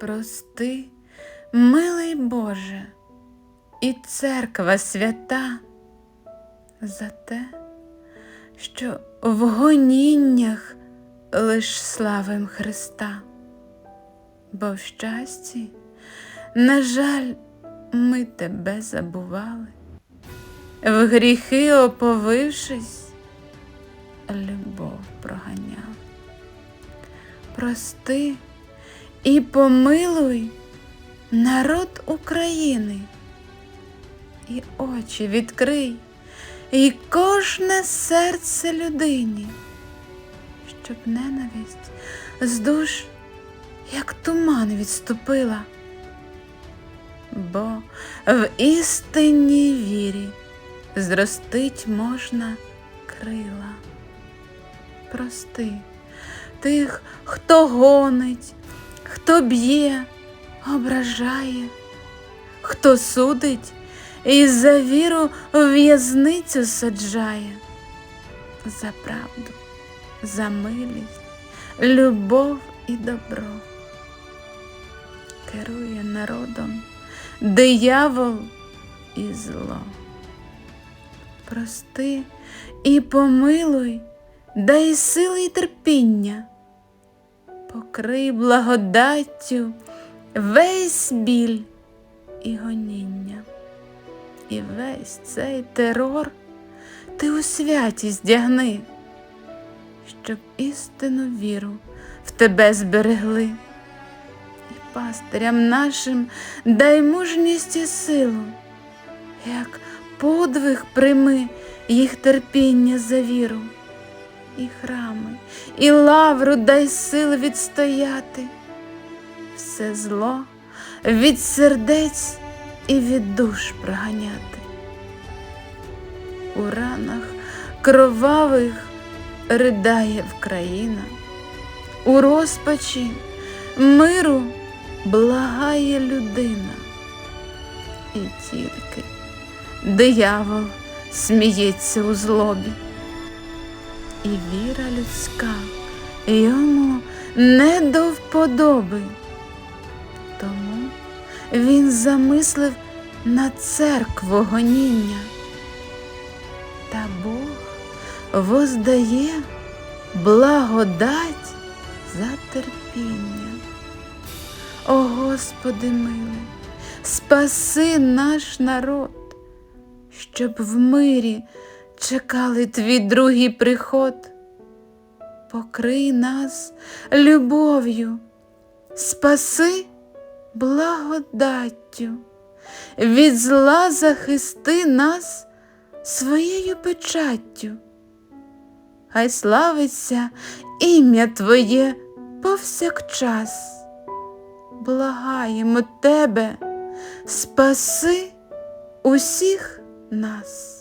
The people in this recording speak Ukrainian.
Прости, милий Боже, і церква свята за те, що в гоніннях лиш славим Христа, бо в щасті, на жаль, ми тебе забували, в гріхи оповившись, любов проганяли. Прости і помилуй народ України, і очі відкрий, і кожне серце людині, щоб ненависть з душ, як туман відступила, бо в істинній вірі зростить можна крила. Прости тих, хто гонить, хто б'є, ображає, хто судить і за віру в'язницю саджає, за правду, за милість, любов і добро. Керує народом диявол і зло. Прости і помилуй, дай сили й терпіння, покрий благодаттю весь біль і гоніння, і весь цей терор ти у святість дягни, щоб істину віру в тебе зберегли, і пастирям нашим дай мужність і силу, як подвиг прийми їх терпіння за віру і храми, і лавру дай сили відстояти, все зло від сердець і від душ проганяти. У ранах кровавих ридає Вкраїна, у розпачі миру благає людина, і тільки диявол сміється у злобі і віра людська йому не до вподоби. Тому він замислив на церкву гоніння, та Бог воздає благодать за терпіння. О Господи милий, спаси наш народ, щоб в мирі чекали твій другий приход. Покрий нас любов'ю, спаси благодаттю, від зла захисти нас своєю печаттю. Хай славиться ім'я Твоє повсякчас. Благаємо Тебе, спаси усіх нас.